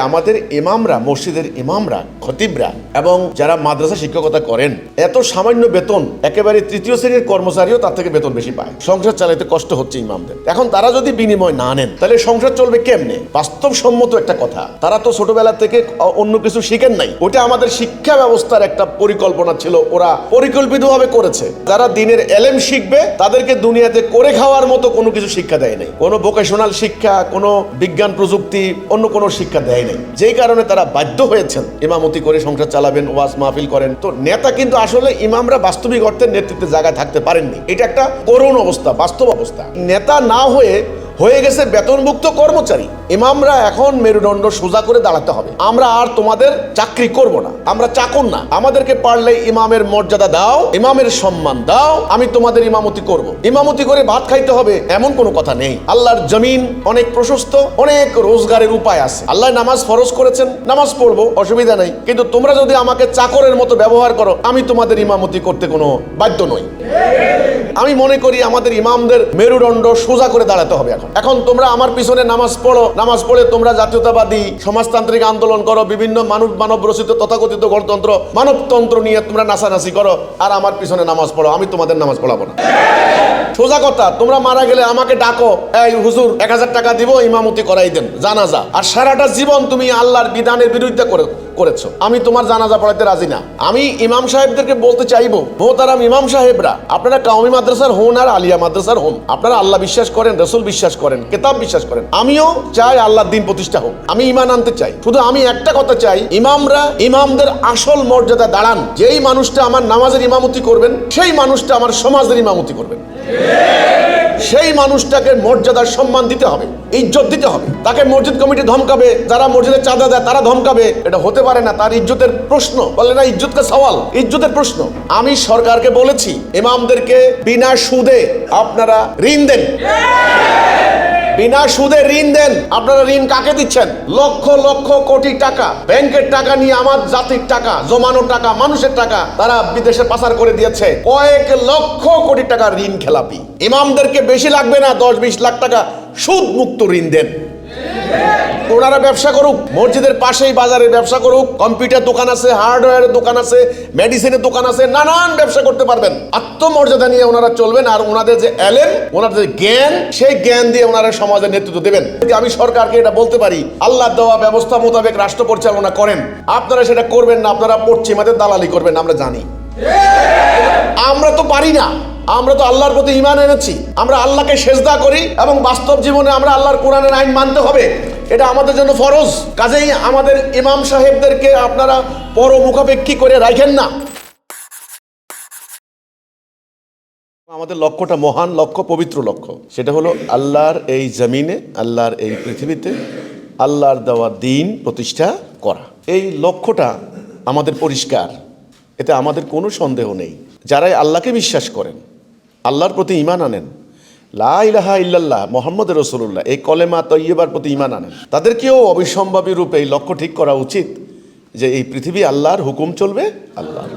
আমাদের ইমামরা, মসজিদের ইমামরা, খতিবরা এবং যারা মাদ্রাসা শিক্ষকতা করেন, এত সামান্য বেতন, একেবারে তৃতীয় শ্রেণির কর্মচারীও তার থেকে বেতন বেশি পায়। সংসার চালাইতে কষ্ট হচ্ছে ইমামদের। এখন তারা যদি বিনিময় না নেন, তাহলে সংসার চলবে কেমনে? বাস্তবসম্মত একটা কথা। তারা তো ছোটবেলা থেকে অন্য কিছু শিখেন নাই। ওটা আমাদের শিক্ষা ব্যবস্থার একটা পরিকল্পনা ছিল। ওরা পরিকল্পিতভাবে করেছে। যারা দিনের এলেম শিখবে, তাদেরকে দুনিয়াতে করে খাওয়ার মতো কোনো কিছু শিক্ষা দেয় নাই। কোনো ভোকেশনাল শিক্ষা, কোনো বিজ্ঞান প্রযুক্তি, অন্য কোনো শিক্ষা দেয় নাই যেই কারণে তারা বাধ্য হয়েছেন ইমামতি করে সংসার চালাবেন, ওয়াজ মাহফিল করেন। তো নেতা কিন্তু আসলে ইমামরা বাস্তবিক অর্থের নেতৃত্বে জায়গায় থাকতে পারেননি। এটা একটা করুণ অবস্থা, বাস্তব অবস্থা। নেতা না হয়ে হয়ে গেছে বেতনভুক্ত কর্মচারী। ইমামরা এখন মেরুদণ্ড সোজা করে দাঁড়াতে হবে। আমরা আর তোমাদের চাকরি করব না। আমরা চাকর না। আমাদেরকে পারলে ইমামের মর্যাদা দাও, ইমামের সম্মান দাও, আমি তোমাদের ইমামতি করব। ইমামতি করে ভাত খাইতে হবে এমন কোনো কথা নেই। আল্লাহর জমিন অনেক প্রশস্ত, অনেক রোজগারের উপায় আছে। আল্লাহ নামাজ ফরজ করেছেন, নামাজ পড়ব, অসুবিধা নেই। কিন্তু তোমরা যদি আমাকে চাকরের মতো ব্যবহার করো, আমি তোমাদের ইমামতি করতে কোনো বাধ্য নই। আমি মনে করি আমাদের ইমামদের মেরুদণ্ড সোজা করে দাঁড়াতে হবে এখন। এখন তোমরা আমার পিছনে নামাজ পড়ো, নামাজ পড়ে তোমরা জাতীয়তাবাদী সমাজতান্ত্রিক আন্দোলন করো, বিভিন্ন মানব মানব রচিত তথাকথিত গণতন্ত্র, মানবতন্ত্র নিয়ে তোমরা নাচানাচি করো, আর আমার পিছনে নামাজ পড়ো, আমি তোমাদের নামাজ পড়াবো না। সোজা কথা, তোমরা মারা গেলে আমাকে ডাকো, এই হুজুর, এক হাজার টাকা দিব, ইমামতি করাই দেন, জানাজা। আর সারাটা জীবন তুমি আল্লাহর বিধানের বিরুদ্ধে করে, করেছ। আমি তোমার জানাজা পড়াইতে রাজি না। আমি ইমাম সাহেবদেরকে বলতে চাইব, মোহতারাম ইমাম সাহেবরা, আপনারা কাউমি মাদ্রাসার হন আর আলিয়া মাদ্রাসার হন। আপনারা আল্লাহ বিশ্বাস করেন, রসুল বিশ্বাস করেন, কেতাব বিশ্বাস করেন। আমিও চাই আল্লাহর দিন প্রতিষ্ঠা হোক। আমি ইমান আনতে চাই। শুধু আমি একটা কথা চাই, ইমামরা ইমামদের আসল মর্যাদা দাঁড়ান। যেই মানুষটা আমার নামাজের ইমামতি করবেন, সেই মানুষটা আমার সমাজের ইমামতি করবেন। সেই মানুষটাকে মর্যাদার সম্মান দিতে হবে, ইজ্জত দিতে হবে। তাকে মসজিদ কমিটি ধমকাবে, যারা মসজিদে চাঁদা দেয় তারা ধমকাবে। এটা হতে পারে না, তার ইজ্জতের প্রশ্ন। বলে না, ইজ্জতকে সওয়াল, ইজ্জতের প্রশ্ন। আমি সরকারকে বলেছি, ইমামদেরকে বিনা সুদে আপনারা ঋণ দেন। বিনা সুদে ঋণ দেন। আপনারা ঋণ কাকে দিচ্ছেন? লক্ষ লক্ষ কোটি টাকা। ব্যাংকের টাকা নিয়ে আমার জাতির টাকা, জমানো টাকা, মানুষের টাকা তারা বিদেশে পাচার করে দিয়েছে। কয়েক লক্ষ কোটি টাকা ঋণ খেলাপি। ইমামদেরকে বেশি লাগবে না, দশ, বিশ লাখ টাকা সুদ মুক্ত ঋণ দেন। ওনারা ব্যবসা করুক, মসজিদের পাশেই বাজারে ব্যবসা করুক, কম্পিউটার দোকান আছে, হার্ডওয়্যারের দোকান আছে, মেডিসিনের দোকান আছে, নানান ব্যবসা করতে পারবেন। আত্মমর্যাদা নিয়ে ওনারা চলবেন আর ওনাদের যে এলেন ওনাদের যে জ্ঞান, সেই জ্ঞান দিয়ে ওনারা সমাজের নেতৃত্ব দেবেন। আমি সরকারকে এটা বলতে পারি আল্লাহ দেওয়া ব্যবস্থা মোতাবেক রাষ্ট্র পরিচালনা করেন। আপনারা সেটা করবেন না, আপনারা পশ্চিমাদের দালালি করবেন, আমরা জানি। আমরা তো পারি না। আমরা তো আল্লাহর প্রতি ইমান এনেছি। আমরা আল্লাহকে সেজদা করি এবং বাস্তব জীবনে আমরা আল্লাহর কোরআনের আইন মানতে হবে। এটা আমাদের জন্য ফরজ। কাজেই আমাদের ইমাম সাহেবদেরকে আপনারা পরমুখাপেক্ষী করে রাখেন না। আমাদের লক্ষ্যটা মহান লক্ষ্য, পবিত্র লক্ষ্য। সেটা হলো আল্লাহর এই জমিনে, আল্লাহর এই পৃথিবীতে আল্লাহর দেওয়া দিন প্রতিষ্ঠা করা। এই লক্ষ্যটা আমাদের পরিষ্কার। এতে আমাদের কোনো সন্দেহ নেই। যারাই আল্লাহকে বিশ্বাস করেন, আল্লাহর প্রতি ইমান আনেন, লা ইলাহা ইল্লাল্লাহ মোহাম্মদ রসুল্লাহ এই কলেমা তৈয়বার প্রতি ইমান আনেন, তাদেরকেও অবিসম্ভাবী রূপে এই লক্ষ্য ঠিক করা উচিত যে এই পৃথিবী আল্লাহর হুকুম চলবে আল্লাহর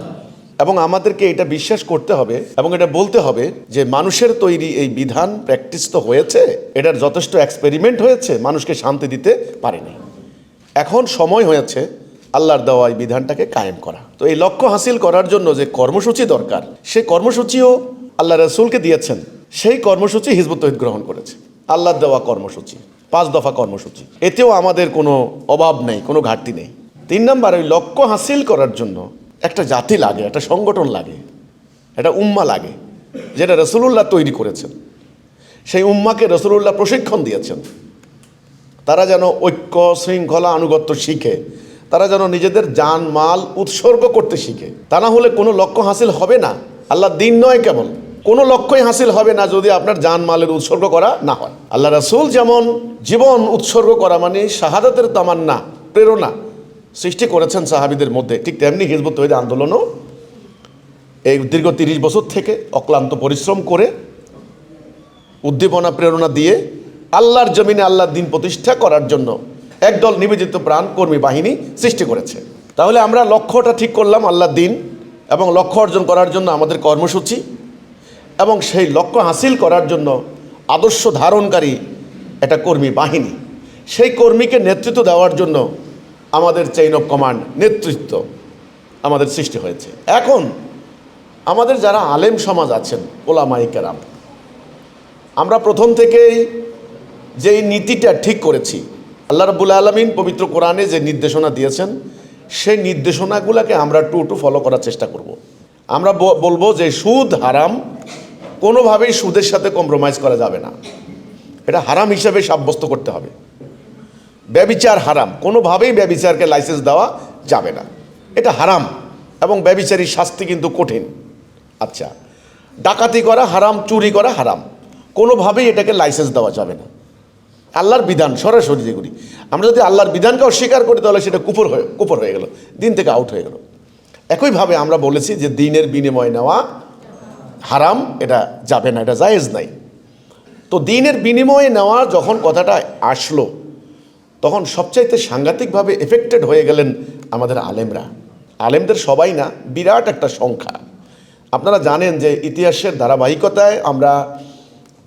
এবং আমাদেরকে এটা বিশ্বাস করতে হবে এবং এটা বলতে হবে যে মানুষের তৈরি এই বিধান প্র্যাকটিস তো হয়েছে, এটার যথেষ্ট এক্সপেরিমেন্ট হয়েছে, মানুষকে শান্তি দিতে পারেনি। এখন সময় হয়েছে আল্লাহর দেওয়া এই বিধানটাকে কায়েম করা। তো এই লক্ষ্য হাসিল করার জন্য যে কর্মসূচি দরকার, সেই কর্মসূচিও আল্লাহ রসুলকে দিয়েছেন। সেই কর্মসূচি হিজবুত তহিদ গ্রহণ করেছে। আল্লাহর দেওয়া কর্মসূচি, পাঁচ দফা কর্মসূচি। এতেও আমাদের কোনো অভাব নেই, কোনো ঘাটতি নেই। তিন নম্বর, ওই লক্ষ্য হাসিল করার জন্য একটা জাতি লাগে, একটা সংগঠন লাগে, একটা উম্মা লাগে, যেটা রসুলুল্লাহ তৈরি করেছেন। সেই উম্মাকে রসুলুল্লাহ প্রশিক্ষণ দিয়েছেন। তারা যেন ঐক্য, শৃঙ্খলা, আনুগত্য শিখে তারা যেন নিজেদের জান, মাল উৎসর্গ করতে শিখে। তা না হলে কোনো লক্ষ্য হাসিল হবে না। আল্লাহ দিন নয় কেবল। কোনো লক্ষ্যই হাসিল হবে না যদি আপনার জান, মালের উৎসর্গ করা না হয়। আল্লাহ রাসুল যেমন জীবন উৎসর্গ করা মানে শাহাদাতের তামান্না, প্রেরণা সৃষ্টি করেছেন সাহাবিদের মধ্যে। ঠিক তেমনি হিজবুত তৈরি আন্দোলনও এই দীর্ঘ তিরিশ বছর থেকে অক্লান্ত পরিশ্রম করে উদ্দীপনা, প্রেরণা দিয়ে আল্লাহর জমিনে আল্লাহর দিন প্রতিষ্ঠা করার জন্য একদল নিবেদিত প্রাণ কর্মী বাহিনী সৃষ্টি করেছে। তাহলে আমরা লক্ষ্যটা ঠিক করলাম আল্লাহ দিন এবং লক্ষ্য অর্জন করার জন্য আমাদের কর্মসূচি এবং সেই লক্ষ্য হাসিল করার জন্য আদর্শ ধারণকারী একটা কর্মী বাহিনী। সেই কর্মীকে নেতৃত্ব দেওয়ার জন্য আমাদের চেইন অফ কমান্ড নেতৃত্ব আমাদের সৃষ্টি হয়েছে। এখন আমাদের যারা আলেম সমাজ আছেন ওলামাই কেরাম, আমরা প্রথম থেকেই যেই নীতিটা ঠিক করেছি আল্লাহ রাবুল আলমিন পবিত্র কোরআনে যে নির্দেশনা দিয়েছেন, সেই নির্দেশনাগুলোকে আমরা টু টু ফলো করার চেষ্টা করব। আমরা বলব যে সুদ হারাম, কোনোভাবেই সুদের সাথে কম্প্রোমাইজ করা যাবে না। এটা হারাম হিসাবে সাব্যস্ত করতে হবে। ব্যবিচার হারাম, কোনোভাবেই ব্যবিচারকে লাইসেন্স দেওয়া যাবে না। এটা হারাম এবং ব্যবিচারীর শাস্তি কিন্তু কঠিন। আচ্ছা ডাকাতি করা হারাম, চুরি করা হারাম, কোনোভাবেই এটাকে লাইসেন্স দেওয়া যাবে না। আল্লাহর বিধান সরাসরি যেগুলি আমরা যদি আল্লাহর বিধানকে অস্বীকার করি, তাহলে সেটা কুপুর হয়ে কুপুর হয়ে গেল, দিন থেকে আউট হয়ে গেল। একইভাবে আমরা বলেছি যে দিনের বিনিময় নেওয়া হারাম, এটা যাবে না, এটা জায়েজ নাই। তো দিনের বিনিময়ে নেওয়া যখন কথাটা আসলো, তখন সবচাইতে সাংঘাতিকভাবে এফেক্টেড হয়ে গেলেন আমাদের আলেমরা। আলেমদের সবাই না, বিরাট একটা সংখ্যা। আপনারা জানেন যে ইতিহাসের ধারাবাহিকতায় আমরা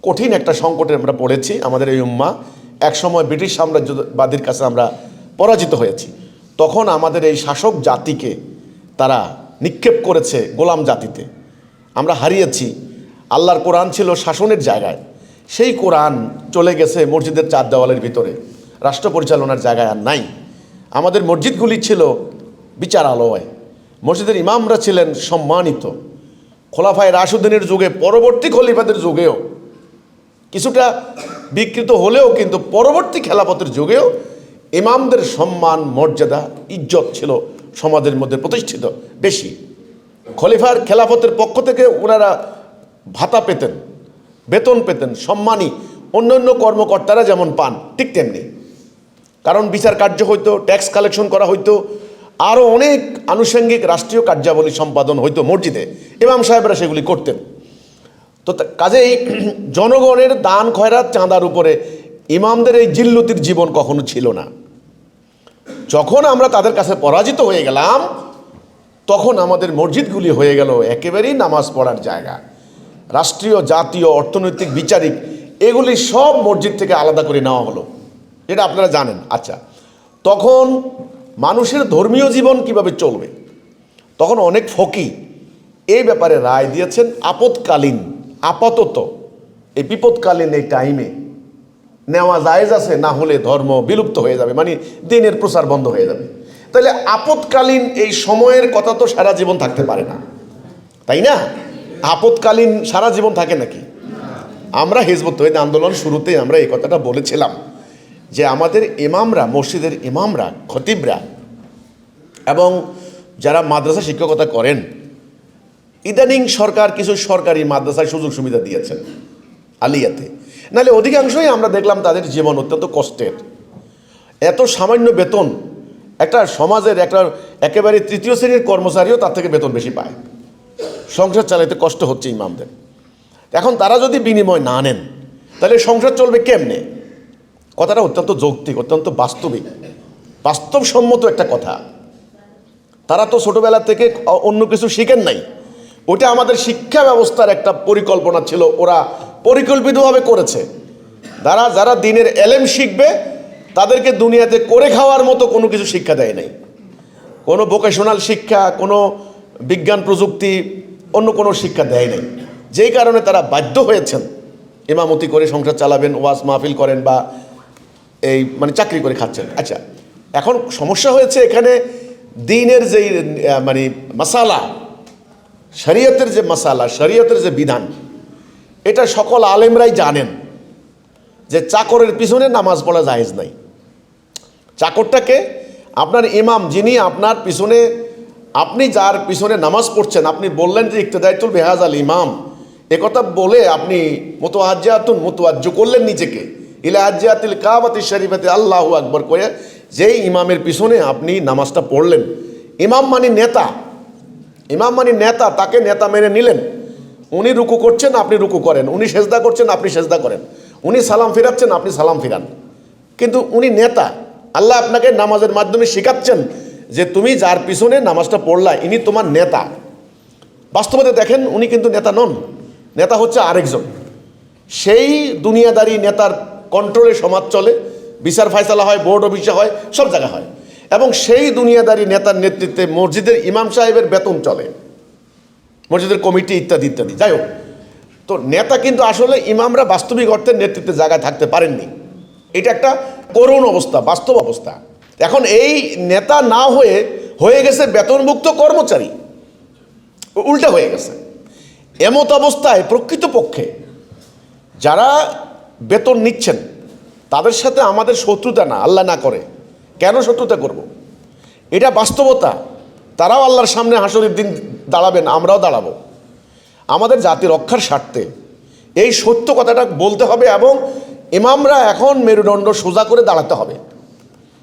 কঠিন একটা সংকটে আমরা পড়েছি, আমাদের এই উম্মা। একসময় ব্রিটিশ সাম্রাজ্যবাদীর কাছে আমরা পরাজিত হয়েছি। তখন আমাদের এই শাসক জাতিকে তারা নিক্ষেপ করেছে গোলাম জাতিতে। আমরা হারিয়েছি। আল্লাহর কোরআন ছিল শাসনের জায়গায়। সেই কোরআন চলে গেছে মসজিদের চার দেওয়ালের ভিতরে। রাষ্ট্র পরিচালনার জায়গায় আর নাই। আমাদের মসজিদগুলি ছিল বিচারালয় মসজিদের ইমামরা ছিলেন সম্মানিত। খোলাফায় রাশুদ্দিনের যুগে, পরবর্তী খলিফাদের যুগেও কিছুটা বিকৃত হলেও কিন্তু পরবর্তী খেলাপথের যুগেও ইমামদের সম্মান, মর্যাদা, ইজ্জত ছিল সমাজের মধ্যে প্রতিষ্ঠিত বেশি। খলিফার খেলাফতের পক্ষ থেকে ওনারা ভাতা পেতেন, বেতন পেতেন সম্মানই অন্য অন্য কর্মকর্তারা যেমন পান, ঠিক তেমনি। কারণ বিচার কার্য হইতো, ট্যাক্স কালেকশন করা হইতো, আরও অনেক আনুষঙ্গিক রাষ্ট্রীয় কার্যাবলী সম্পাদন হইতো মসজিদে। ইমাম সাহেবরা সেগুলি করতেন। তো কাজেই জনগণের দান খয়রাত চাঁদার উপরে ইমামদের এই জিল্লতির জীবন কখনো ছিল না। যখন আমরা তাদের কাছে পরাজিত হয়ে গেলাম, তখন আমাদের মসজিদগুলি হয়ে গেল একেবারেই নামাজ পড়ার জায়গা। রাষ্ট্রীয়, জাতীয়, অর্থনৈতিক, বিচারিক, এগুলি সব মসজিদ থেকে আলাদা করে নেওয়া হলো। এটা আপনারা জানেন। আচ্ছা তখন মানুষের ধর্মীয় জীবন কীভাবে চলবে? তখন অনেক ফকি এই ব্যাপারে রায় দিয়েছেন। আপৎকালীন আপাতত এই বিপদকালীন এই টাইমে নেওয়া জায়েজ আছে, না হলে ধর্ম বিলুপ্ত হয়ে যাবে মানে দিনের প্রচার বন্ধ হয়ে যাবে। তাহলে আপৎকালীন এই সময়ের কথা তো সারা জীবন থাকতে পারে না। তাই না? আপৎকালীন সারা জীবন থাকে নাকি? আমরা হিজবুত তহিদ আন্দোলন শুরুতে আমরা এই কথাটা বলেছিলাম যে আমাদের ইমামরা, মসজিদের ইমামরা, খতিবরা এবং যারা মাদ্রাসা শিক্ষকতা করেন ইদানিং সরকার কিছু সরকারি মাদ্রাসায় সুযোগ সুবিধা দিয়েছেন আলিয়াতে। নাহলে অধিকাংশই আমরা দেখলাম তাদের জীবন অত্যন্ত কষ্টের। এত সামান্য বেতন, একটা সমাজের একটা একেবারে তৃতীয় শ্রেণির কর্মচারীও তার থেকে বেতন বেশি পায়। সংসার চালাতে কষ্ট হচ্ছে ইমামদের। এখন তারা যদি বিনিময় না নেন, তাহলে সংসার চলবে কেমনে? কথাটা অত্যন্ত যৌক্তিক, অত্যন্ত বাস্তবিক। বাস্তবসম্মত একটা কথা। তারা তো ছোটবেলা থেকে অন্য কিছু শিখেন নাই। ওটা আমাদের শিক্ষা ব্যবস্থার একটা পরিকল্পনা ছিল, ওরা পরিকল্পিতভাবে করেছে। যারা যারা দিনের এলেম শিখবে, তাদেরকে দুনিয়াতে করে খাওয়ার মতো কোনো কিছু শিক্ষা দেয় নাই। কোনো ভোকেশনাল শিক্ষা, কোনো বিজ্ঞান প্রযুক্তি, অন্য কোনো শিক্ষা দেয় নাই। যেই কারণে তারা বাধ্য হয়েছেন, ইমামতি করে সংসার চালাবেন, ওয়াজ মাহফিল করেন বা এই মানে চাকরি করে খাচ্ছেন। আচ্ছা এখন সমস্যা হয়েছে এখানে দিনের যেই মানে মশালা শরীয়তের যে মশালা, শরীয়তের যে বিধান, এটা সকল আলেমরাই জানেন যে চাকরের পিছনে নামাজ পড়া জায়েজ নাই। চাকরটাকে আপনার ইমাম যিনি আপনার পিছনে, আপনি যার পিছনে নামাজ পড়ছেন, আপনি বললেন যে ইকতেদায়তুল বেহাজ আল ইমাম একথা বলে আপনি মোতোয়াজ্জাতুন মোতোয়াজ্জ করলেন নিজেকে। ইলা আজ্জাতিল কাবাতি শরীফাতে আল্লাহু আকবর করে যেই ইমামের পিছনে আপনি নামাজটা পড়লেন। ইমাম মানে নেতা। ইমাম মানে নেতা তাকে নেতা মেনে নিলেন। উনি রুকু করছেন, আপনি রুকু করেন। উনি সেজদা করছেন, আপনি সেজদা করেন। উনি সালাম ফিরাচ্ছেন, আপনি সালাম ফিরান। কিন্তু উনি নেতা, আল্লাহ আপনাকে নামাজের মাধ্যমে শেখাচ্ছেন যে তুমি যার পিছনে নামাজটা পড়লা, ইনি তোমার নেতা। বাস্তবতে দেখেন, উনি কিন্তু নেতা নন। নেতা হচ্ছে আরেকজন। সেই দুনিয়াদারি নেতার কন্ট্রোলে সমাজ চলে। বিচার ফায়সালা হয় বোর্ড অফিসে হয়, সব জায়গায় হয়। এবং সেই দুনিয়াদারি নেতার নেতৃত্বে মসজিদের ইমাম সাহেবের বেতন চলে। মসজিদের কমিটি ইত্যাদি ইত্যাদি। যাই হোক, তো নেতা কিন্তু আসলে ইমামরা বাস্তবিক অর্থের নেতৃত্বে জায়গায় থাকতে পারেননি। এটা একটা করুণ অবস্থা, বাস্তব অবস্থা। এখন এই নেতা না হয়ে হয়ে গেছে বেতনমুক্ত কর্মচারী। উল্টা হয়ে গেছে। এমত অবস্থায় প্রকৃতপক্ষে যারা বেতন নিচ্ছেন, তাদের সাথে আমাদের শত্রুতা না, আল্লাহ না করে। কেন শত্রুতা করব। এটা বাস্তবতা তারাও আল্লাহর সামনে হাসরের দিন দাঁড়াবেন, আমরাও দাঁড়াবো আমাদের জাতি রক্ষার স্বার্থে এই সত্য কথাটা বলতে হবে এবং ইমামরা এখন মেরুদণ্ড সোজা করে দাঁড়াতে হবে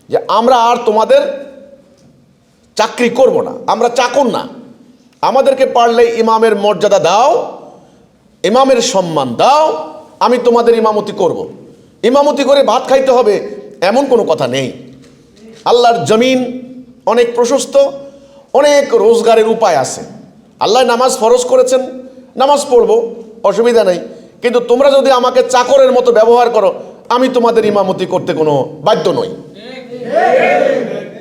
যে আমরা আর তোমাদের চাকরি করব না, আমরা চাকর না আমাদেরকে পারলে ইমামের মর্যাদা দাও, ইমামের সম্মান দাও, আমি তোমাদের ইমামতি করব। ইমামতি করে ভাত খাইতে হবে, এমন কোনো কথা নেই আল্লাহর জমিন অনেক প্রশস্ত, অনেক রোজগারের উপায় আছে। আল্লাহ নামাজ ফরজ করেছেন, নামাজ পড়ব, অসুবিধা নেই। কিন্তু তোমরা যদি আমাকে চাকরের মতো ব্যবহার করো, আমি তোমাদের ইমামতি করতে কোনো বাধ্য নই।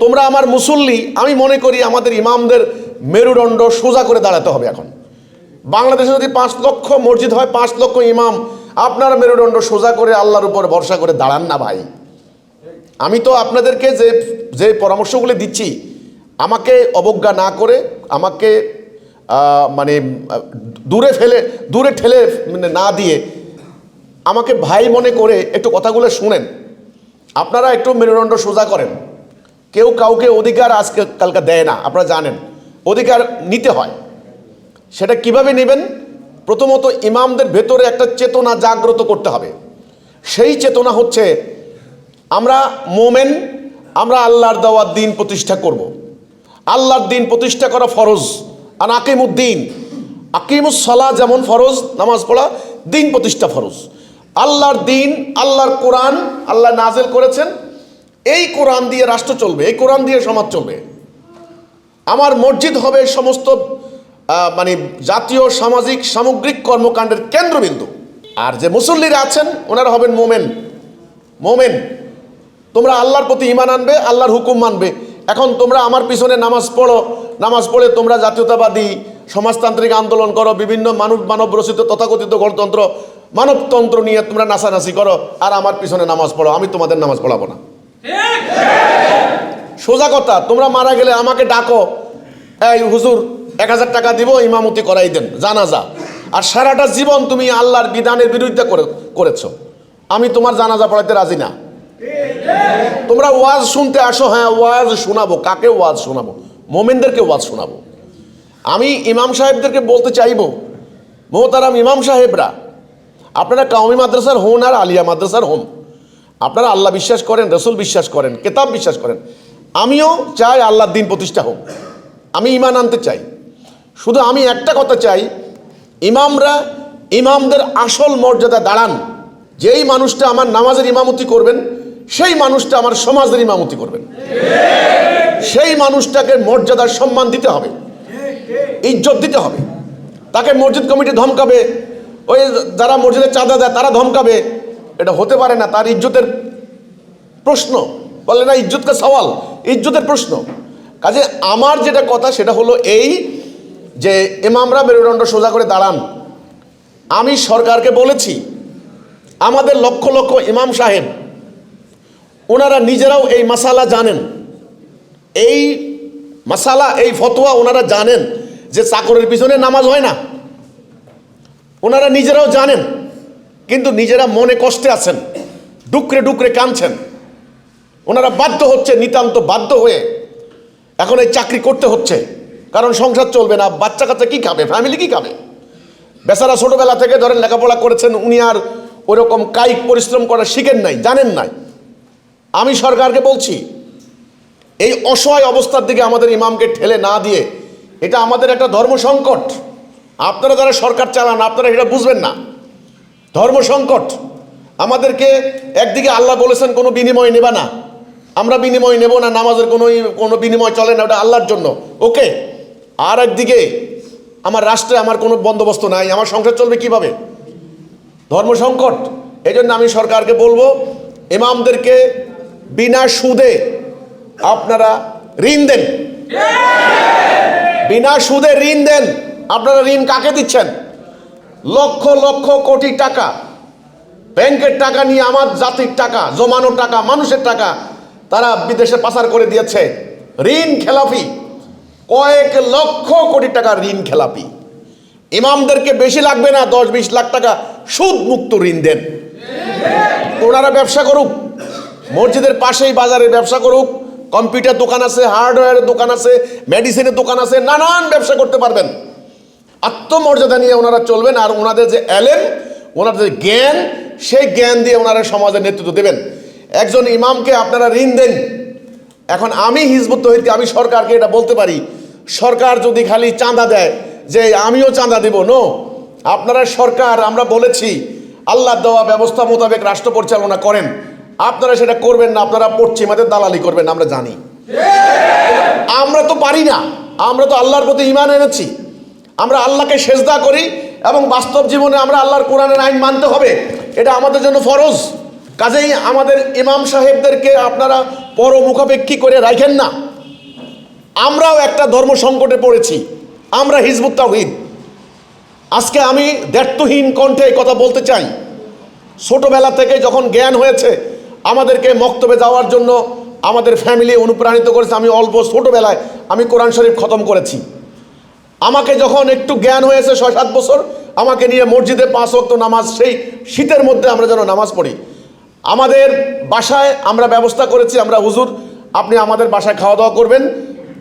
তোমরা আমার মুসল্লি, আমি মনে করি আমাদের ইমামদের মেরুদণ্ড সোজা করে দাঁড়াতে হবে এখন। বাংলাদেশে যদি পাঁচ লক্ষ মসজিদ হয়, পাঁচ লক্ষ ইমাম, আপনার মেরুদণ্ড সোজা করে আল্লাহর উপর ভরসা করে দাঁড়ান না ভাই। আমি তো আপনাদেরকে যে যে পরামর্শগুলি দিচ্ছি, আমাকে অবজ্ঞা না করে, আমাকে মানে দূরে ফেলে, দূরে ঠেলে মানে না দিয়ে আমাকে ভাই মনে করে একটু কথাগুলো শুনেন। আপনারা একটু মেরুদণ্ড সোজা করেন। কেউ কাউকে অধিকার আজকে, কালকে দেয় না, আপনারা জানেন। অধিকার নিতে হয়। সেটা কীভাবে নেবেন? প্রথমত ইমামদের ভেতরে একটা চেতনা জাগ্রত করতে হবে। সেই চেতনা হচ্ছে আমরা মোমেন, আমরা আল্লাহর দেওয়ার দিন প্রতিষ্ঠা করব। আল্লাহর দিন প্রতিষ্ঠা করা ফরজ। আর আকিমুদ্দিন আকিমুসলা যেমন ফরজ, নামাজ পড়া দিন প্রতিষ্ঠা ফরজ। আল্লাহর দিন, আল্লাহর কোরআন আল্লাহ নাজেল করেছেন। এই কোরআন দিয়ে রাষ্ট্র চলবে, এই কোরআন দিয়ে সমাজ চলবে। আমার মসজিদ হবে সমস্ত মানে জাতীয় সামাজিক সামগ্রিক কর্মকাণ্ডের কেন্দ্রবিন্দু। আর যে মুসল্লিরা আছেন, ওনারা হবেন মোমেন। মোমেন। তোমরা আল্লাহর প্রতি ইমান আনবে, আল্লাহর হুকুম মানবে। এখন তোমরা আমার পিছনে নামাজ পড়ো। নামাজ পড়ে তোমরা জাতীয়তাবাদী, সমাজতান্ত্রিক আন্দোলন করো, বিভিন্ন মানব মানব রচিত তথাকথিত গণতন্ত্র, মানবতন্ত্র নিয়ে তোমরা নাচানাচি করো, আর আমার পিছনে নামাজ পড়ো। আমি তোমাদের নামাজ পড়াবো না। সোজা কথা, তোমরা মারা গেলে আমাকে ডাকো। এই হুজুর, এক হাজার টাকা দিব, ইমামতি করাই দেন, জানাজা। আর সারাটা জীবন তুমি আল্লাহর বিধানের বিরুদ্ধে করে করেছ। আমি তোমার জানাজা পড়াইতে রাজি না। তোমরা ওয়াজ শুনতে আসো হ্যাঁ ওয়াজ শোনাবো। কাকে ওয়াজ শোনাবো? মোমেনদেরকে ওয়াজ শোনাবো। আমি ইমাম সাহেবদেরকে বলতে চাইব, মোহতারাম ইমাম সাহেবরা, আপনারা কাউমি মাদ্রাসার হন আর আলিয়া মাদ্রাসার হন। আপনারা আল্লাহ বিশ্বাস করেন, রসুল বিশ্বাস করেন, কেতাব বিশ্বাস করেন। আমিও চাই আল্লাহর দিন প্রতিষ্ঠা হোক। আমি ইমান আনতে চাই। শুধু আমি একটা কথা চাই, ইমামরা, ইমামদের আসল মর্যাদা দাঁড়ান। যেই মানুষটা আমার নামাজের ইমামতি করবেন সেই মানুষটা আমার সমাজের ইমামতি করবেন। সেই মানুষটাকে মর্যাদার সম্মান দিতে হবে। ইজ্জত দিতে হবে। তাকে মসজিদ কমিটি ধমকাবে। ওই যারা মসজিদে চাঁদা দেয়, তারা ধমকাবে। এটা হতে পারে না, তার ইজ্জতের প্রশ্ন। বলে না, ইজ্জতকে সওয়াল, ইজ্জতের প্রশ্ন। কাজে আমার যেটা কথা, সেটা হলো এই যে ইমামরা মেরুদণ্ড সোজা করে দাঁড়ান। আমি সরকারকে বলেছি, আমাদের লক্ষ লক্ষ ইমাম সাহেব ওনারা নিজেরাও এই মাসালা জানেন। এই মাসালা, এই ফতোয়া ওনারা জানেন যে চাকরের পিছনে নামাজ হয় না। ওনারা নিজেরাও জানেন, কিন্তু নিজেরা মনে কষ্টে আছেন, ডুকরে ডুকরে কাঁদছেন। ওনারা বাধ্য হচ্ছে, নিতান্ত বাধ্য হয়ে এখন এই চাকরি করতে হচ্ছে। কারণ সংসার চলবে না, বাচ্চা কাচ্চা কী খাবে ফ্যামিলি কী খাবে? বেচারা ছোটবেলা থেকে ধরেন লেখাপড়া করেছেন, উনি আর ওরকম কায়িক পরিশ্রম করা শিখেন নাই, জানেন নাই। আমি সরকারকে বলছি, এই অসহায় অবস্থার দিকে আমাদের ইমামকে ঠেলে না দিয়ে, এটা আমাদের একটা ধর্ম সংকট। আপনারা যারা সরকার চালান, আপনারা এটা বুঝবেন না। ধর্ম সংকট। আমাদেরকে একদিকে আল্লাহ বলেছেন, কোনো বিনিময় নেবা না। আমরা বিনিময় নেব না, নামাজের কোনো কোনো বিনিময় চলে না, ওটা আল্লাহর জন্য। ওকে? আর একদিকে আমার রাষ্ট্রে আমার কোনো বন্দোবস্ত নাই, আমার সংসার চলবে কীভাবে? ধর্ম সংকট। এই জন্য আমি সরকারকে বলব, ইমামদেরকে বিনা সুদে আপনারা ঋণ দেন। বিনা সুদে ঋণ দেন, আপনারা ঋণ কাকে দিচ্ছেন? লক্ষ লক্ষ কোটি টাকা। ব্যাংকের টাকা নিয়ে আমার জাতির টাকা জমানো টাকা, মানুষের টাকা তারা বিদেশে পাচার করে দিয়েছে। ঋণ খেলাপি। কয়েক লক্ষ কোটি টাকা ঋণ খেলাপি। ইমামদেরকে বেশি লাগবে না, দশ বিশ লাখ টাকা সুদ মুক্ত ঋণ দেন। ওনারা ব্যবসা করুক। মসজিদের পাশেই বাজারে ব্যবসা করুক, কম্পিউটার দোকান আছে, হার্ডওয়্যারের দোকান আছে, মেডিসিনের দোকান আছে, নানান ব্যবসা করতে পারবেন। আত্মমর্যাদা নিয়ে ওনারা চলবেন আর ওনাদের যে এলেন ওনাদের যে জ্ঞান, সেই জ্ঞান দিয়ে ওনারা সমাজের নেতৃত্ব দেবেন। একজন ইমামকে আপনারা ঋণ দেন। এখন আমি হিজবুত তহিদকে, আমি সরকারকে এটা বলতে পারি। সরকার যদি খালি চাঁদা দেয়, যে আমিও চাঁদা দিব, নো। আপনারা সরকার, আমরা বলেছি আল্লাহ দেওয়া ব্যবস্থা মোতাবেক রাষ্ট্র পরিচালনা করেন। আপনারা সেটা করবেন না, আপনারা পশ্চিমাদের দালালি করবেন, আমরা জানি। আমরা তো পারি না, আমরা তো আল্লাহর প্রতি ইমান এনেছি। আমরা আল্লাহকে সেজদা করি এবং বাস্তব জীবনে আমরা আল্লাহর কোরআনের আইন মানতে হবে, এটা আমাদের জন্য ফরজ। কাজেই আমাদের ইমাম সাহেবদেরকে আপনারা পরমুখাপেক্ষী করে রাখেন না। আমরাও একটা ধর্ম সংকটে পড়েছি, আমরা হিজবুত আজকে আমি দ্ব্যর্থহীন কণ্ঠে কথা বলতে চাই। ছোটবেলা থেকে যখন জ্ঞান হয়েছে আমাদেরকে মক্তবে যাওয়ার জন্য আমাদের ফ্যামিলি অনুপ্রাণিত করেছে। আমি অল্প ছোটবেলায় আমি কোরআন শরীফ খতম করেছি। আমাকে যখন একটু জ্ঞান হয়েছে ছয় সাত বছর, আমাকে নিয়ে মসজিদে পাঁচ ওয়াক্ত নামাজ, সেই শীতের মধ্যে আমরা যেন নামাজ পড়ি। আমাদের বাসায় আমরা ব্যবস্থা করেছি, আমরা, হুজুর, আপনি আমাদের বাসায় খাওয়া দাওয়া করবেন।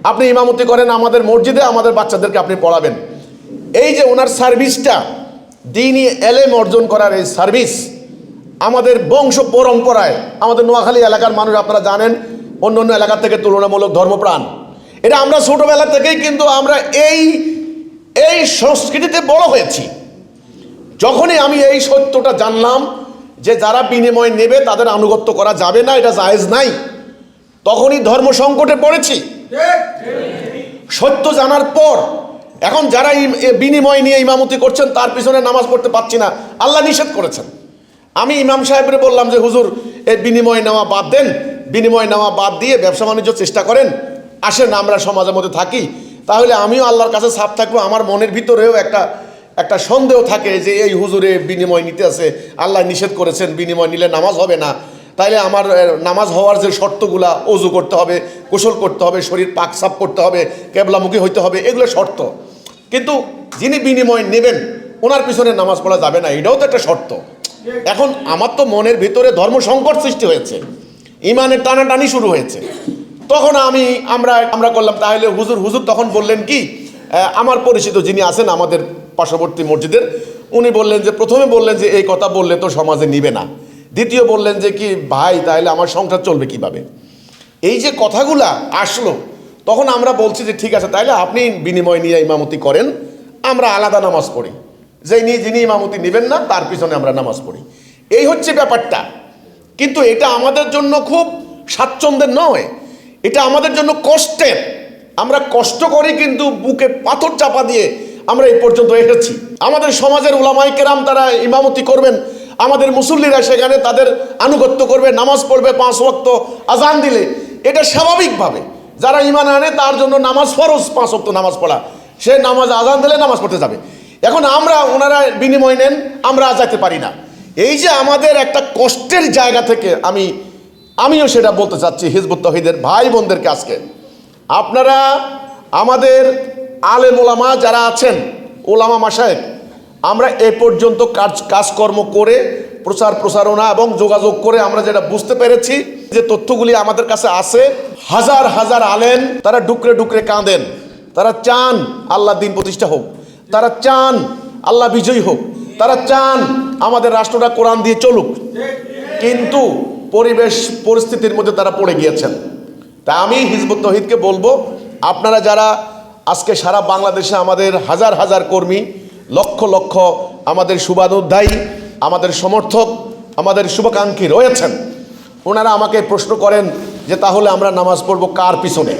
আপনি ইমামতি করেন আমাদের মসজিদে, আমাদের বাচ্চাদেরকে আপনি পড়াবেন। এই যে ওনার সার্ভিসটা দিনই এলেম অর্জন করার এই সার্ভিস আমাদের বংশ পরম্পরায় আমাদের নোয়াখালী এলাকার মানুষ আপনারা জানেন অন্য অন্য এলাকা থেকে তুলনামূলক ধর্মপ্রাণ। এটা আমরা ছোটবেলা থেকেই কিন্তু আমরা এই এই সংস্কৃতিতে বড় হয়েছি। যখনই আমি এই সত্যটা জানলাম যে যারা বিনিময় নেবে তাদের আনুগত্য করা যাবে না, এটা জায়েজ নাই, তখনই ধর্ম সংকটে পড়েছি। সত্য জানার পর, এখন যারা বিনিময় নিয়ে ইমামতি করছেন, তার পিছনে নামাজ পড়তে পারছি না। আল্লাহ নিষেধ করেছেন। আমি ইমাম সাহেবরে বললাম যে, হুজুর এই বিনিময় নেওয়া বাদ দেন। বিনিময় নেওয়া বাদ দিয়ে ব্যবসা বাণিজ্য চেষ্টা করেন। আসেন, আমরা সমাজের মধ্যে থাকি। তাহলে আমিও আল্লাহর কাছে সাপ থাকব আমার মনের ভিতরেও একটা একটা সন্দেহ থাকে যে, এই হুজুরে বিনিময় নিতে আছে, আল্লাহ নিষেধ করেছেন, বিনিময় নিলে নামাজ হবে না। তাইলে আমার নামাজ হওয়ার যে শর্তগুলা, অজু করতে হবে, গোসল করতে হবে, শরীর পাক সাপ করতে হবে, কেবলামুখী হইতে হবে, এগুলো শর্ত। কিন্তু যিনি বিনিময় নেবেন, ওনার পিছনে নামাজ পড়া যাবে না। এটাও তো একটা শর্ত। এখন আমার তো মনের ভিতরে ধর্ম সংকট সৃষ্টি হয়েছে। ইমানের টানাটানি শুরু হয়েছে। তখন আমি আমরা আমরা করলাম, তাহলে হুজুর হুজুর তখন বললেন কি আমার পরিচিত যিনি আছেন আমাদের পার্শ্ববর্তী মসজিদের, উনি বললেন যে, প্রথমে বললেন যে, এই কথা বললে তো সমাজে নিবে না। দ্বিতীয় বললেন যে, কি, ভাই, তাহলে আমার সংসার চলবে কীভাবে? এই যে কথাগুলা আসলো, তখন আমরা বলছি যে, ঠিক আছে তাইলে আপনি বিনিময় নিয়ে ইমামতি করেন, আমরা আলাদা নামাজ পড়ি। যে নিয়ে যিনি ইমামতি নেবেন না, তার পিছনে আমরা নামাজ পড়ি। এই হচ্ছে ব্যাপারটা। কিন্তু এটা আমাদের জন্য খুব স্বাচ্ছন্দ্যের নয়। এটা আমাদের জন্য কষ্টের। আমরা কষ্ট করি, কিন্তু বুকে পাথর চাপা দিয়ে আমরা এই পর্যন্ত এসেছি। আমাদের সমাজের ওলামাই কেরাম তারা ইমামতি করবেন। আমাদের মুসল্লিরা সেখানে তাদের আনুগত্য করবে, নামাজ পড়বে, পাঁচ ওয়াক্ত আজান দিলে। এটা স্বাভাবিকভাবে। যারা ইমান আনে, তার জন্য নামাজ ফরজ পাঁচ ওয়াক্ত নামাজ পড়া। সে নামাজ আজান দিলে নামাজ পড়তে যাবে। এখন আমরা ওনারা বিনিময় নেন, আমরা যেতে পারি না। এই যে আমাদের একটা কষ্টের জায়গা থেকে আমি, আমিও সেটা বলতে চাচ্ছি হিজবুত তহিদের ভাই বোনদেরকে আজকে। আপনারা আমাদের আলেম ওলামা যারা আছেন, ওলামা মাসায়েক আমরা এ পর্যন্ত কাজ, কাজকর্ম করে, প্রচার প্রসারণা এবং যোগাযোগ করে আমরা যেটা বুঝতে পেরেছি, যে তথ্যগুলি আমাদের কাছে আছে, হাজার হাজার আলেন তারা ডুকরে ডুকরে কাঁদেন, তারা চান আল্লাহ দিন প্রতিষ্ঠা হোক। তারা চান আল্লাহ বিজয়ী হোক, তারা চান আমাদের রাষ্ট্রটা কোরআন দিয়ে চলুক। কিন্তু পরিবেশ, পরিস্থিতির মধ্যে তারা পড়ে গিয়েছেন। তা আমি হিজবুত তহিদকে বলব, আপনারা যারা আজকে সারা বাংলাদেশে আমাদের হাজার হাজার কর্মী, লক্ষ লক্ষ আমাদের শুভানুধ্যায়ী আমাদের সমর্থক, আমাদের শুভাকাঙ্ক্ষী রয়েছেন, ওনারা আমাকে প্রশ্ন করেন যে তাহলে আমরা নামাজ পড়ব কার পিছনে?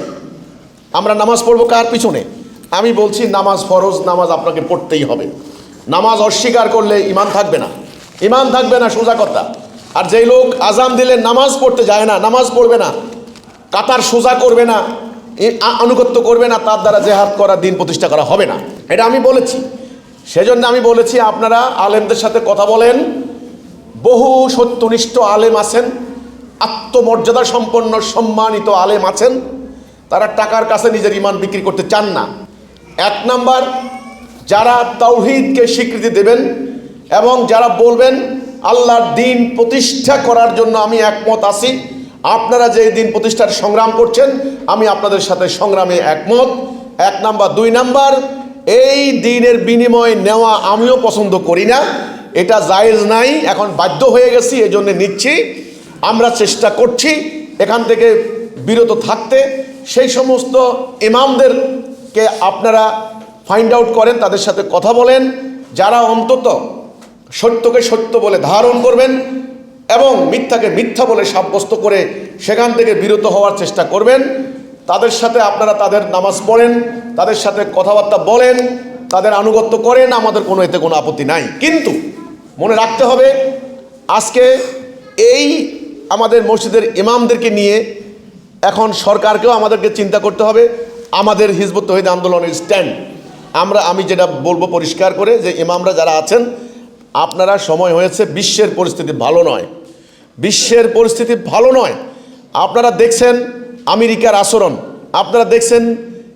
আমরা নামাজ পড়ব কার পিছনে? আমি বলছি নামাজ ফরজ, নামাজ আপনাকে পড়তেই হবে। নামাজ অস্বীকার করলে ইমান থাকবে না। ইমান থাকবে না, সোজা কথা। আর যেই লোক আজাম দিলে নামাজ পড়তে যায় না, নামাজ পড়বে না, কাতার সোজা করবে না আনুগত্য করবে না, তার দ্বারা জেহাদ করা, দিন প্রতিষ্ঠা করা হবে না। এটা আমি বলেছি। সেজন্য আমি বলেছি, আপনারা আলেমদের সাথে কথা বলেন। বহু সত্যনিষ্ঠ আলেম আছেন, আত্মমর্যাদা সম্পন্ন সম্মানিত আলেম আছেন। তারা টাকার কাছে নিজের ইমান বিক্রি করতে চান না। এক নাম্বার, যারা তাওহিদকে স্বীকৃতি দেবেন এবং যারা বলবেন, আল্লাহর দিন প্রতিষ্ঠা করার জন্য আমি একমত আছি, আপনারা যে দিন প্রতিষ্ঠার সংগ্রাম করছেন, আমি আপনাদের সাথে সংগ্রামে একমত। এক নাম্বার। দুই নাম্বার, এই দিনের বিনিময় নেওয়া আমিও পছন্দ করি না। এটা জায়েজ নাই, এখন বাধ্য হয়ে গেছি এই এজন্য নিচ্ছি। আমরা চেষ্টা করছি, এখান থেকে বিরত থাকতে। সেই সমস্ত ইমামদেরকে আপনারা ফাইন্ড আউট করেন, তাদের সাথে কথা বলেন। যারা অন্তত সত্যকে সত্য বলে ধারণ করবেন এবং মিথ্যাকে মিথ্যা বলে সাব্যস্ত করে সেখান থেকে বিরত হওয়ার চেষ্টা করবেন, তাদের সাথে আপনারা তাদের নামাজ পড়েন, তাদের সাথে কথাবার্তা বলেন, তাদের আনুগত্য করেন, আমাদের কোনো এতে কোনো আপত্তি নাই। কিন্তু মনে রাখতে হবে, আজকে এই আমাদের মসজিদের ইমামদেরকে নিয়ে এখন সরকারকেও আমাদেরকে চিন্তা করতে হবে। আমাদের হিজবুত তহিদ আন্দোলনের স্ট্যান্ড আমরা, আমি যেটা বলব পরিষ্কার করে যে ইমামরা যারা আছেন, আপনারা সময় হয়েছে বিশ্বের পরিস্থিতি ভালো নয়। বিশ্বের পরিস্থিতি ভালো নয়। আপনারা দেখছেন আমেরিকার আচরণ, আপনারা দেখছেন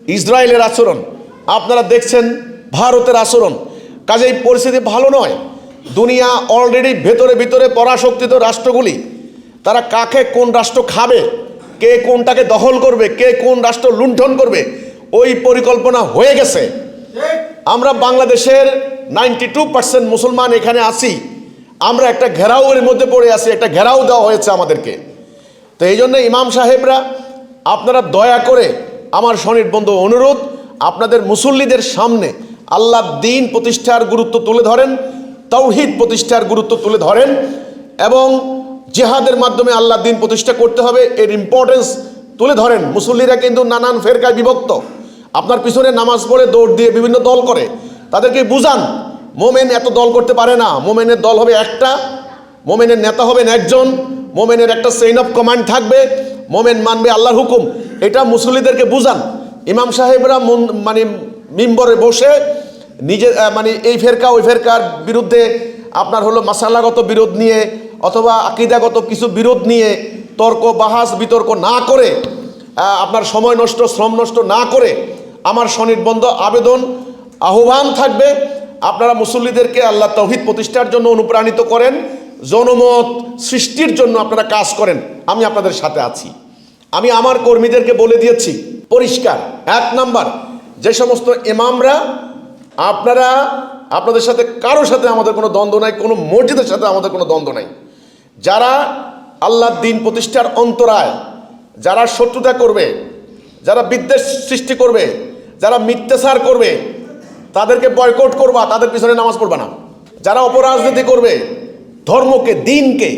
ইসরায়েলের আচরণ, আপনারা দেখছেন ভারতের আচরণ। কাজেই পরিস্থিতি ভালো নয়। দুনিয়া অলরেডি ভেতরে ভিতরে পরাশক্তিত রাষ্ট্রগুলি, তারা কাকে কোন রাষ্ট্র খাবে কে কোনটাকে দখল করবে, কে কোন রাষ্ট্র লুণ্ঠন করবে, ওই পরিকল্পনা হয়ে গেছে। আমরা বাংলাদেশের নাইনটি টু পার্সেন্ট মুসলমান এখানে আছি। আমরা একটা ঘেরাওয়ের মধ্যে পড়ে আছি, একটা ঘেরাও দেওয়া হয়েছে আমাদেরকে। তো এই জন্য ইমাম সাহেবরা, আপনারা দয়া করে আমার স্বনির্বন্ধ অনুরোধ, আপনাদের মুসল্লিদের সামনে আল্লাহ দিন প্রতিষ্ঠার গুরুত্ব তুলে ধরেন, তৌহিদ প্রতিষ্ঠার গুরুত্ব তুলে ধরেন এবং জেহাদের মাধ্যমে আল্লাহ দিন প্রতিষ্ঠা করতে হবে। এর ইম্পর্টেন্স তুলে ধরেন। মুসল্লিরা কিন্তু নানান ফেরকায় বিভক্ত। আপনার পিছনে নামাজ পড়ে দৌড় দিয়ে বিভিন্ন দল করে। তাদেরকে বুঝান, মোমেন এত দল করতে পারে না। মোমেনের দল হবে একটা, মোমেনের নেতা হবেন একজন, মোমেনের একটা চেইন অফ কমান্ড থাকবে, মোমেন মানবে আল্লাহর হুকুম। এটা মুসল্লিদেরকে বুঝান। ইমাম সাহেবরা মন- মিম্বরে বসে নিজের মানে এই ফেরকা, ওই ফেরকার বিরুদ্ধে আপনার হলো মাসালাগত বিরোধ নিয়ে অথবা আকিদাগত কিছু বিরোধ নিয়ে তর্ক, বাহাস, বিতর্ক না করে আপনার সময় নষ্ট, শ্রম নষ্ট না করে আমার স্বনির্বন্ধ আবেদন, আহ্বান থাকবে। আপনারা মুসল্লিদেরকে আল্লাহ তৌহিদ প্রতিষ্ঠার জন্য অনুপ্রাণিত করেন, জনমত সৃষ্টির জন্য আপনারা কাজ করেন। আমি আপনাদের সাথে আছি। আমি আমার কর্মীদেরকে বলে দিয়েছি, পরিষ্কার, এক নাম্বার, যে সমস্ত ইমামরা, আপনারা, আপনাদের সাথে কারোর সাথে আমাদের কোনো দ্বন্দ্ব নাই, কোনো মসজিদের সাথে আমাদের কোনো দ্বন্দ্ব নাই। যারা আল্লাহর দিন প্রতিষ্ঠার অন্তরায়, যারা শত্রুতা করবে, যারা বিদ্বেষ সৃষ্টি করবে, যারা মিথ্যাচার করবে, তাদেরকে বয়কট করবা, তাদের পিছনে নামাজ পড়বা না। যারা অপরাজনীতি করবে, ধর্মকে, দিনকে,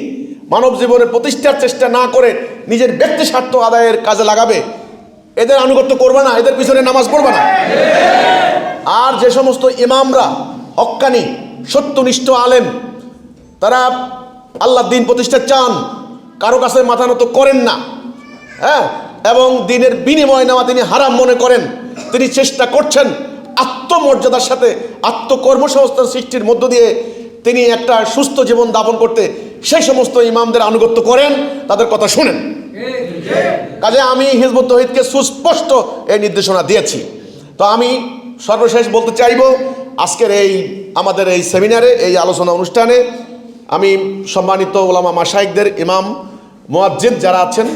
মানব জীবনের প্রতিষ্ঠার চেষ্টা না করে নিজের ব্যক্তি স্বার্থ আদায়ের কাজে লাগাবে, এদের আনুগত্য করবে না, এদের পিছনে নামাজ পড়বে না। আর যে সমস্ত ইমামরা, হক্কানি, সত্যনিষ্ঠ আলেম, তারা আল্লাহ দিন প্রতিষ্ঠা চান। কারও কাছে মাথা নত করেন না। হ্যাঁ? এবং দিনের বিনিময় নেওয়া তিনি হারাম মনে করেন। তিনি চেষ্টা করছেন আত্মমর্যাদার সাথে, আত্মকর্মসংস্থান সৃষ্টির মধ্য দিয়ে তিনি একটা সুস্থ জীবন যাপন করতে সেই সমস্ত ইমামদের আনুগত্য করেন। তাদের কথা শুনেন। কাজে আমি হিজবুত তহিদকে সুস্পষ্ট এই নির্দেশনা দিয়েছি। তো আমি সর্বশেষ বলতে চাইব, আজকের এই আমাদের এই সেমিনারে, এই আলোচনা অনুষ্ঠানে আমি সম্মানিত ওলামা মাসাইকদের ইমাম মোয়াজ্জিদ যারা আছেন,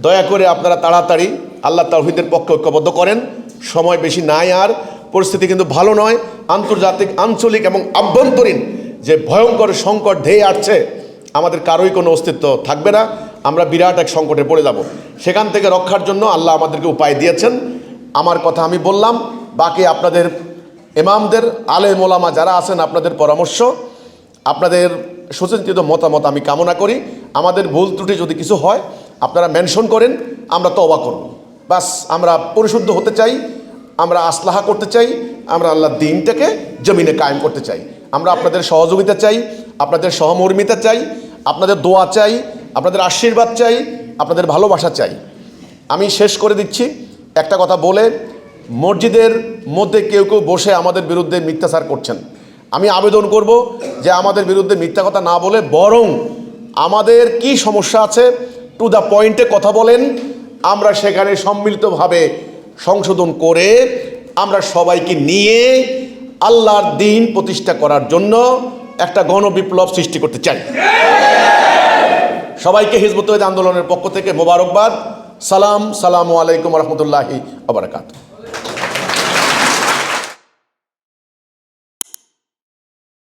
দয়া করে আপনারা তাড়াতাড়ি আল্লাহ তাহিদের পক্ষে ঐক্যবদ্ধ করেন। সময় বেশি নাই আর, পরিস্থিতি কিন্তু ভালো নয়। আন্তর্জাতিক, আঞ্চলিক এবং আভ্যন্তরীণ যে ভয়ঙ্কর সংকট ধেয়ে আসছে, আমাদের কারোই কোনো অস্তিত্ব থাকবে না। আমরা বিরাট এক সংকটে পড়ে যাব। সেখান থেকে রক্ষার জন্য আল্লাহ আমাদেরকে উপায় দিয়েছেন। আমার কথা আমি বললাম। বাকি আপনাদের ইমামদের আলে মোলামা যারা আছেন, আপনাদের পরামর্শ। আপনাদের সুচিন্তিত মতামত আমি কামনা করি। আমাদের ভুল ত্রুটি যদি কিছু হয়, আপনারা মেনশন করেন, আমরা তবা করব। বাস, আমরা পরিশুদ্ধ হতে চাই, আমরা আসলাহা করতে চাই, আমরা আল্লাহ দিনটাকে জমিনে কায়েম করতে চাই। আমরা আপনাদের সহযোগিতা চাই, আপনাদের সহমর্মিতা চাই, আপনাদের দোয়া চাই, আপনাদের আশীর্বাদ চাই, আপনাদের ভালোবাসা চাই। আমি শেষ করে দিচ্ছি। একটা কথা বলে, মসজিদের মধ্যে কেউ কেউ বসে আমাদের বিরুদ্ধে মিথ্যাচার করছেন। আমি আবেদন করব যে আমাদের বিরুদ্ধে মিথ্যা কথা না বলে বরং আমাদের কি সমস্যা আছে টু দ্য পয়েন্টে কথা বলেন। আমরা সেখানে সম্মিলিতভাবে সংশোধন করে আমরা সবাইকে নিয়ে আল্লাহর দিন প্রতিষ্ঠা করার জন্য একটা গণবিপ্লব সৃষ্টি করতে চাই। সবাইকে হিজবুত আন্দোলনের পক্ষ থেকে মোবারকবাদ। সালাম, সালামু আলাইকুম রহমতুল্লাহি আবরাকাত